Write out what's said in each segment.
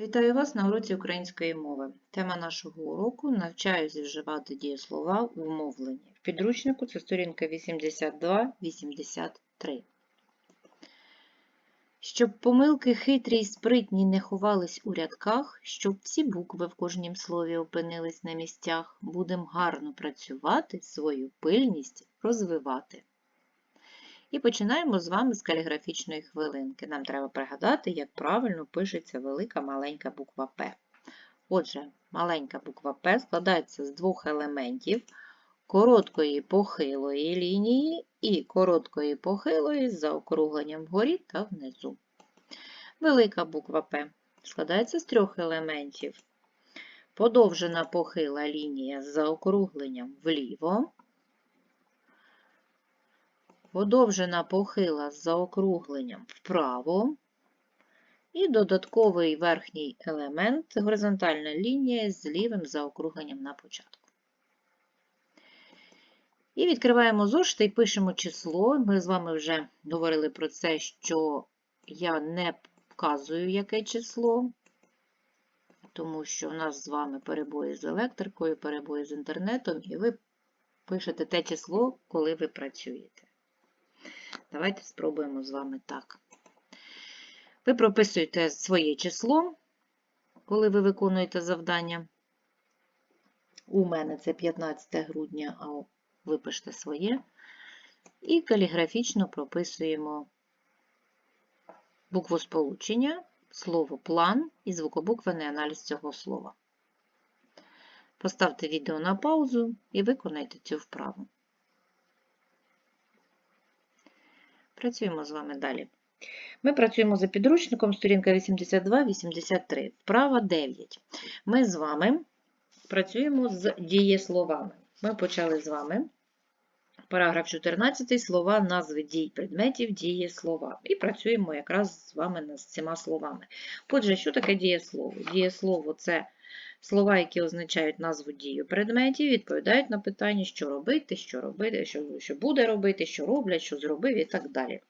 Вітаю вас на уроці української мови. Тема нашого уроку навчаюсь вживати дієслова у мовленні. В підручнику це сторінка 82-83. Щоб помилки хитрі й спритні не ховались у рядках, щоб всі букви в кожнім слові опинились на місцях, будем гарно працювати, свою пильність розвивати. І починаємо з вами з каліграфічної хвилинки. Нам треба пригадати, як правильно пишеться велика маленька буква П. Отже, маленька буква П складається з двох елементів короткої похилої лінії і короткої похилої з заокругленням вгорі та внизу. Велика буква П складається з трьох елементів. Подовжена похила лінія з заокругленням вліво, подовжена похила з заокругленням вправо і додатковий верхній елемент горизонтальна лінія з лівим заокругленням на початку. І відкриваємо зошит і пишемо число. Ми з вами вже говорили про це, що я не вказую, яке число, тому що у нас з вами перебої з електрикою, перебої з інтернетом, і ви пишете те число, коли ви працюєте. Давайте спробуємо з вами так. Ви прописуєте своє число, коли ви виконуєте завдання. У мене це 15 грудня, а ви пишете своє. І каліграфічно прописуємо букву сполучення, слово план і звукобуквений аналіз цього слова. Поставте відео на паузу і виконайте цю вправу. Працюємо з вами далі. Ми працюємо за підручником, сторінка 82-83, вправа 9. Ми з вами працюємо з дієсловами. Ми почали з вами параграф 14, слова, назви дій, предметів, дієслова. І працюємо якраз з вами над цими словами. Отже, що таке дієслово? Дієслово це слова, які означають назву дію предметів, відповідають на питання, що робити, що робити, що, що буде робити, що роблять, що зробив і так далі.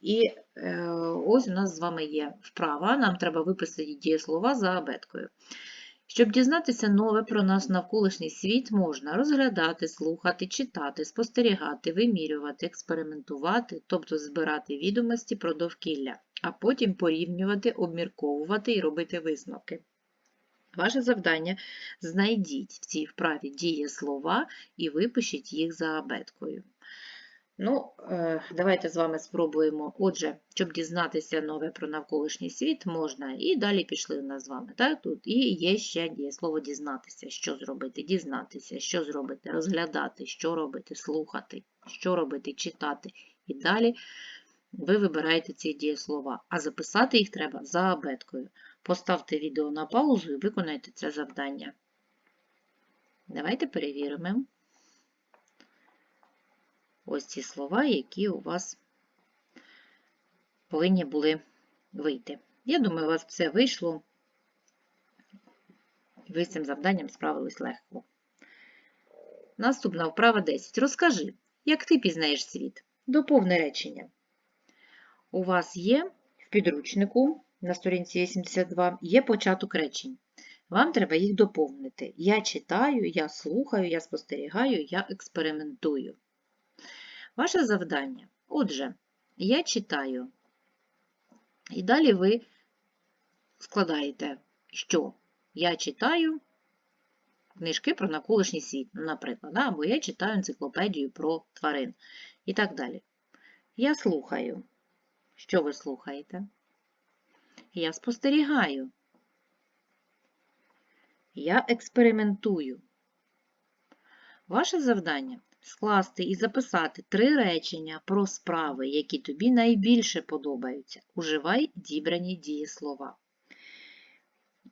І е, ось у нас з вами є вправа, нам треба виписати дієслова за абеткою. Щоб дізнатися нове про нас навколишній світ, можна розглядати, слухати, читати, спостерігати, вимірювати, експериментувати, тобто збирати відомості про довкілля, а потім порівнювати, обмірковувати і робити висновки. Ваше завдання знайдіть в цій вправі дієслова і випишіть їх за абеткою. Ну, е, давайте з вами спробуємо. Отже, щоб дізнатися нове про навколишній світ, можна. І далі пішли у нас з вами. Так? Тут І є ще дієслово дізнатися, що зробити, дізнатися, що зробити, розглядати, що робити, слухати, що робити, читати. І далі ви вибираєте ці дієслова, а записати їх треба за абеткою. Поставте відео на паузу і виконайте це завдання. Давайте перевіримо ось ці слова, які у вас повинні були вийти. Я думаю, у вас все вийшло, і ви з цим завданням справились легко. Наступна вправа 10. Розкажи, як ти пізнаєш світ? Доповни речення. У вас є в підручнику на сторінці 82 є початок речень. Вам треба їх доповнити. Я читаю, я слухаю, я спостерігаю, я експериментую. Ваше завдання. Отже, я читаю. І далі ви складаєте, що я читаю книжки про навколишній світ, наприклад, або я читаю енциклопедію про тварин і так далі. Я слухаю. Що ви слухаєте? Я спостерігаю. Я експериментую. Ваше завдання скласти і записати три речення про справи, які тобі найбільше подобаються. Уживай дібрані дієслова.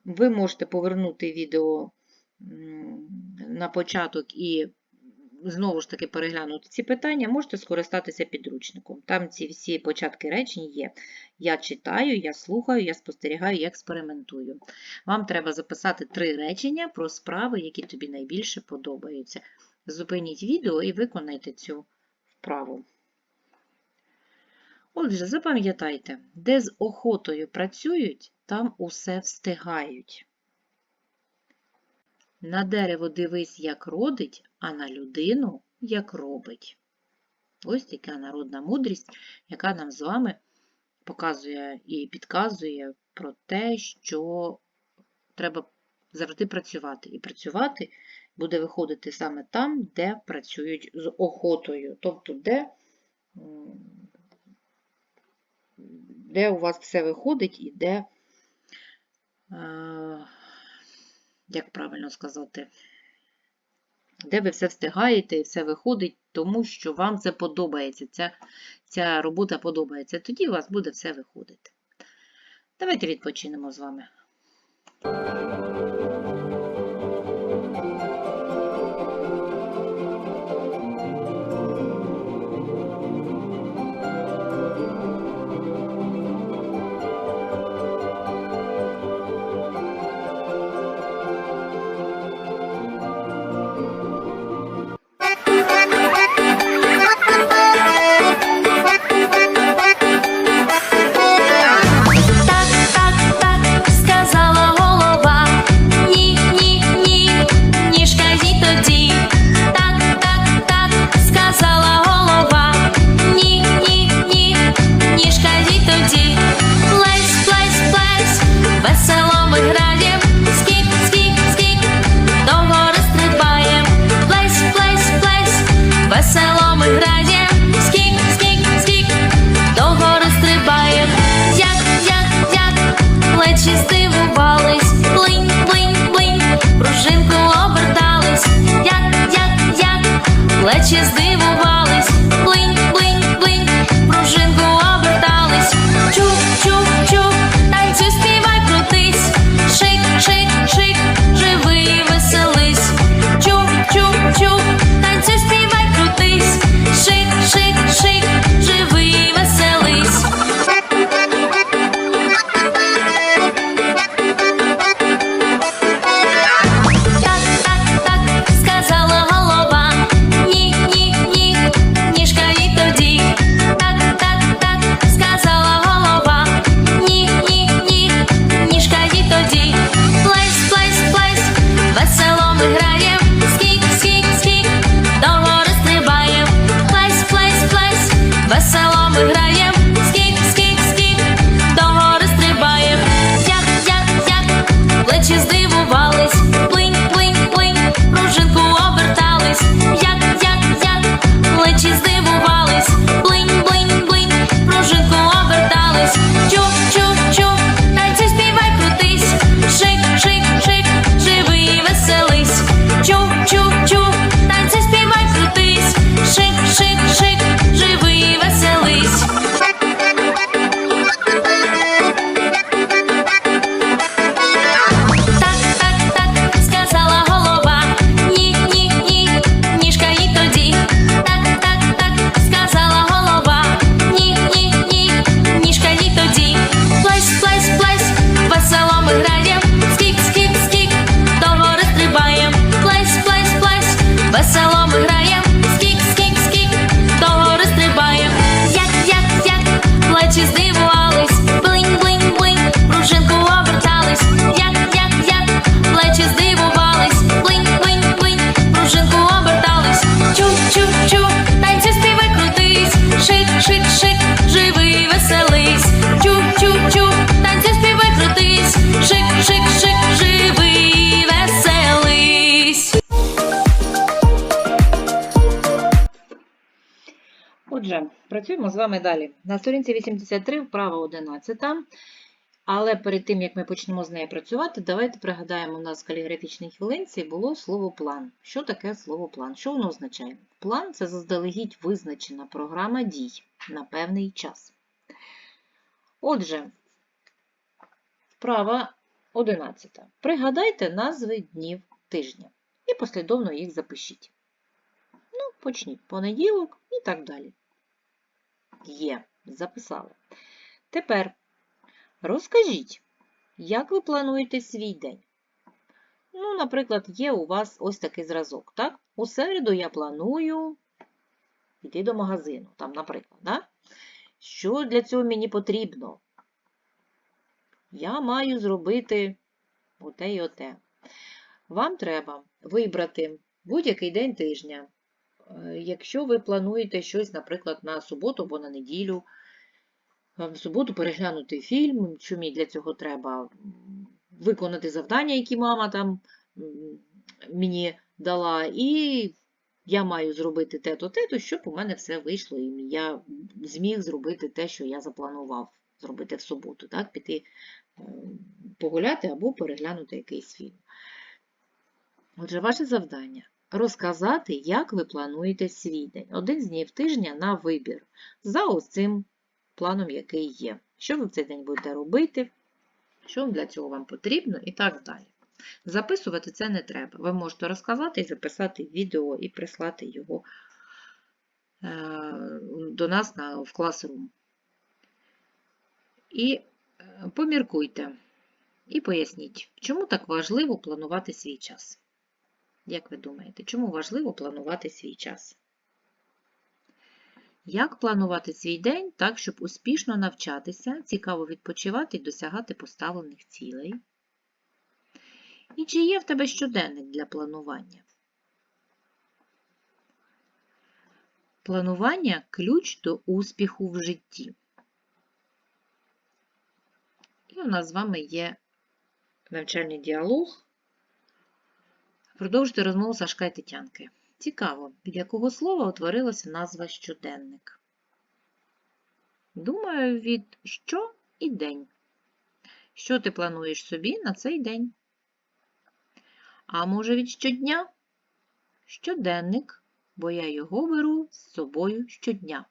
Ви можете повернути відео на початок і знову ж таки переглянути ці питання, можете скористатися підручником. Там ці всі початки речень є. Я читаю, я слухаю, я спостерігаю, я експериментую. Вам треба записати три речення про справи, які тобі найбільше подобаються. Зупиніть відео і виконайте цю вправу. Отже, запам'ятайте, де з охотою працюють, там усе встигають. На дерево дивись, як родить, а на людину як робить. Ось така народна мудрість, яка нам з вами показує і підказує про те, що треба завжди працювати. І працювати буде виходити саме там, де працюють з охотою, тобто де, де у вас все виходить і де, е, як правильно сказати, де ви все встигаєте і все виходить, тому що вам це подобається, ця, ця робота подобається. Тоді у вас буде все виходити. Давайте відпочинемо з вами. Як, з здивувались, працюємо з вами далі. На сторінці 83 вправа 11. Але перед тим, як ми почнемо з нею працювати, давайте пригадаємо, у нас в каліграфічній хвилинці було слово план. Що таке слово план? Що воно означає? План це заздалегідь визначена програма дій на певний час. Отже, вправа 11. Пригадайте назви днів тижня і послідовно їх запишіть. Ну, почніть понеділок і так далі. Є, записали. Тепер розкажіть, як ви плануєте свій день? Ну, наприклад, є у вас ось такий зразок, так? У середу я планую йти до магазину, там, наприклад, да? Що для цього мені потрібно? Я маю зробити оте і оте. Вам треба вибрати будь-який день тижня. Е, Якщо ви плануєте щось, наприклад, на суботу або на неділю, е, в суботу переглянути фільм, що мені для цього треба виконати завдання, які мама там мені дала, і я маю зробити те-то, те-то, щоб у мене все вийшло, і я зміг зробити те, що я запланував зробити в суботу, так, піти е, погуляти або переглянути якийсь фільм. Отже, ваше завдання розказати, як ви плануєте свій день. Один з днів тижня на вибір за ось цим планом, який є. Що ви в цей день будете робити, що для цього вам потрібно і так далі. Записувати це не треба. Ви можете розказати і записати відео і прислати його е, до нас в Classroom. І е, поміркуйте і поясніть, чому так важливо планувати свій час. Як ви думаєте, чому важливо планувати свій час? Як планувати свій день так, щоб успішно навчатися, цікаво відпочивати і досягати поставлених цілей? І чи є в тебе щоденник для планування? Планування ключ до успіху в житті. І у нас з вами є навчальний діалог. Продовжуйте розмову Сашка і Тетянки. Цікаво, від якого слова утворилася назва щоденник? Думаю, від що і день. Що ти плануєш собі на цей день? А може від щодня? Щоденник, бо я його беру з собою щодня.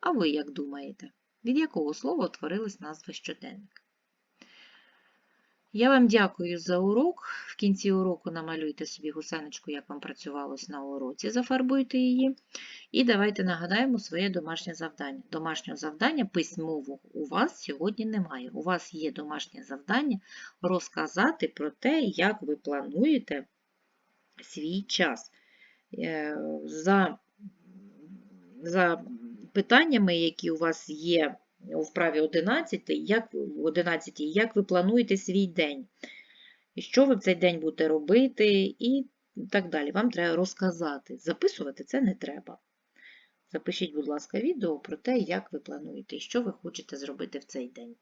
А ви як думаєте, від якого слова утворилась назва щоденник? Я вам дякую за урок. В кінці уроку намалюйте собі гусеничку, як вам працювалось на уроці, зафарбуйте її. І давайте нагадаємо своє домашнє завдання. Домашнього завдання письмового у вас сьогодні немає. У вас є домашнє завдання розказати про те, як ви плануєте свій час. Е, За, за питаннями, які у вас є у вправі 11, як, 11, як ви плануєте свій день, що ви в цей день будете робити, і так далі. Вам треба розказати. Записувати це не треба. Запишіть, будь ласка, відео про те, як ви плануєте і що ви хочете зробити в цей день.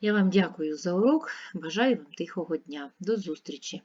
Я вам дякую за урок. Бажаю вам тихого дня. До зустрічі!